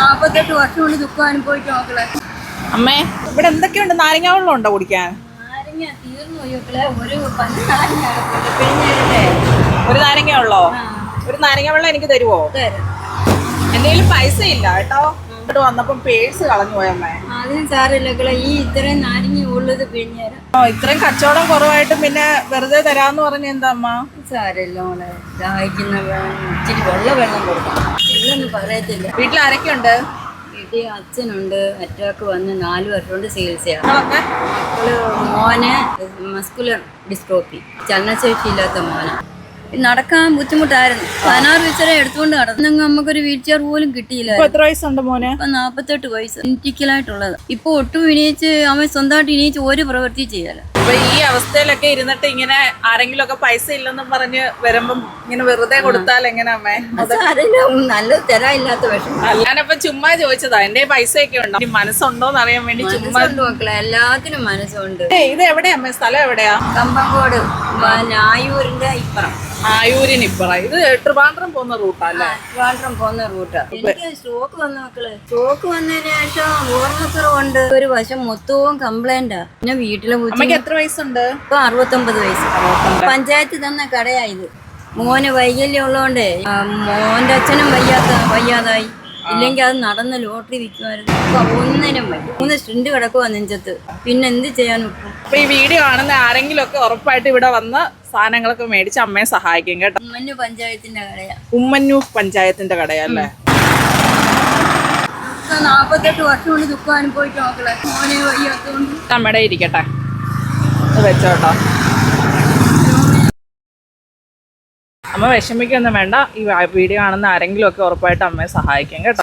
നാപ്പത്തെട്ട് വർഷം കൊണ്ട് ദുഃഖം അനുഭവിക്കും മക്കളെ. അമ്മേ ഇവിടെ എന്തൊക്കെയുണ്ട്? നാരങ്ങ വെള്ളം ഉണ്ടോ കുടിക്കാൻ? നാരങ്ങ തീർന്നു മക്കളെ. ഒരു പഞ്ച് നാരങ്ങ ഒരു നാരങ്ങ ഉള്ളോ ഒരു നാരങ്ങ വെള്ളം എനിക്ക് തരുവോ? തരാം. എന്തെങ്കിലും പൈസ ഇല്ല കേട്ടോ. ഇവിടെ വന്നപ്പം പേഴ്സ് കളഞ്ഞു പോയമ്മേ അതിന് സാറില്ല ഈ ഇത്രയും നാരങ്ങ ഉള്ളത് പിഴിഞ്ഞുതരാം ഓ ഇത്രയും കച്ചവടം കുറവായിട്ട് പിന്നെ വെറുതെ തരാന്ന് പറഞ്ഞ എന്താ അമ്മ? സാരമില്ല മോളെ ദാഹിക്കുന്ന ഇച്ചിരി വെള്ളം വെള്ളം കൊടുക്കാം ഇതൊന്നും പറയത്തില്ല. വീട്ടിൽ ആരൊക്കെയുണ്ട്? വീട്ടിൽ അച്ഛനുണ്ട് അറ്റാക്ക് വന്ന് നാല് വർഷമുണ്ട് ചികിത്സയാണ് മോനെ മക്കൾ മോന് മസ്കുലർ ഡിസ്ട്രോഫി. ചലനശേഷി ഇല്ലാത്ത മോന്. നടക്കാൻ ബുദ്ധിമുട്ടായിരുന്നു. പതിനാറ് വയസ്സരെ എടുത്തുകൊണ്ട് നടന്നു. നമുക്കൊരു വീൽ ചെയർ പോലും കിട്ടിയില്ല. ഇപ്പൊ എത്ര വയസ്സുണ്ട് മോനെ? ഇപ്പൊ നാപ്പത്തെട്ട് വയസ്സ്. ഇന്റിക്കലായിട്ടുള്ളത്. ഇപ്പൊ ഒട്ടും ഇനിയിച്ച് അവൻ സ്വന്തമായിട്ട് ഇനിയിച്ച് ഒരു പ്രവൃത്തി ചെയ്യല അപ്പൊ ഈ അവസ്ഥയിലൊക്കെ ഇരുന്നിട്ട് ഇങ്ങനെ ആരെങ്കിലും ഒക്കെ പൈസ ഇല്ലെന്നും പറഞ്ഞ് വരുമ്പം ഇങ്ങനെ വെറുതെ കൊടുത്താൽ എങ്ങനെ അമ്മേ? നല്ല തരാനില്ലാത്ത വിഷം ഞാനപ്പൊ ചുമ്മാ ചോദിച്ചതാ എന്റെ പൈസ ഒക്കെ ഉണ്ടോ? മനസ്സുണ്ടോ മനസ്സുണ്ടോന്ന് അറിയാൻ വേണ്ടി ചുമ്മാ എല്ലാത്തിനും മനസ്സുണ്ട്. ഇത് എവിടെയാ അമ്മേ? സ്ഥലം എവിടെയാ? കമ്പങ്കോട്. നായൂരിന്റെ ഇപ്പുറം. ആയൂരിന് ഇപ്പറ ഇത് ട്രിവാൻഡ്രം പോകുന്ന റൂട്ടല്ലേ? ട്രിവാൻഡ്രം പോകുന്ന റൂട്ടാ. എനിക്ക് സ്ട്രോക്ക് വന്ന മക്കൾ. സ്ട്രോക്ക് വന്നതിന് ശേഷം ഓർമ്മക്കുറവുണ്ട്. ഒരു വശം മൊത്തവും കംപ്ലൈന്റാ പിന്നെ വീട്ടിലെ അമ്മയ്ക്ക് ബുദ്ധിമുട്ട് എത്ര വയസ്സുണ്ട്? ഇപ്പൊ അറുപത്തൊമ്പത് വയസ്സ്. പഞ്ചായത്ത് തന്ന കടയായത് മോന് വൈകല്യം ഉള്ളതുകൊണ്ടേ മോന്റെ അച്ഛനും വയ്യാത്ത വയ്യാതായി. ഇല്ലെങ്കിൽ അത് നടന്ന് ലോട്ടറി വിൽക്കുമായിരുന്നു. ഒന്നിനും വയ്യ മൂന്ന് സ്റ്റിണ്ട് കിടക്കുക നെഞ്ചത്ത്. പിന്നെ എന്ത് ചെയ്യാൻ ഒക്കും അപ്പൊ ഈ വീഡിയോ കാണുന്ന ആരെങ്കിലും ഒക്കെ ഉറപ്പായിട്ട് ഇവിടെ വന്ന് സാധനങ്ങളൊക്കെ മേടിച്ച് അമ്മയെ സഹായിക്കും കേട്ടോ. ഉമ്മന്നൂർ പഞ്ചായത്തിന്റെ കടയാ. ഉമ്മന്നൂർ പഞ്ചായത്തിന്റെ കടയല്ലേ നാപ്പത്തെട്ട് വർഷം കൊണ്ട് ദുഃഖം അനുഭവിക്കും നോക്കളെ മോനെ വയ്യാത്തോണ്ട്. നമ്മടെ ഇരിക്കട്ടെ. വെച്ചോട്ടോ അമ്മ വിഷമിക്കൊന്നും വേണ്ട. ഈ വീഡിയോ കാണുന്ന ആരെങ്കിലും ഒക്കെ ഉറപ്പായിട്ട് അമ്മയെ സഹായിക്കും കേട്ടോ.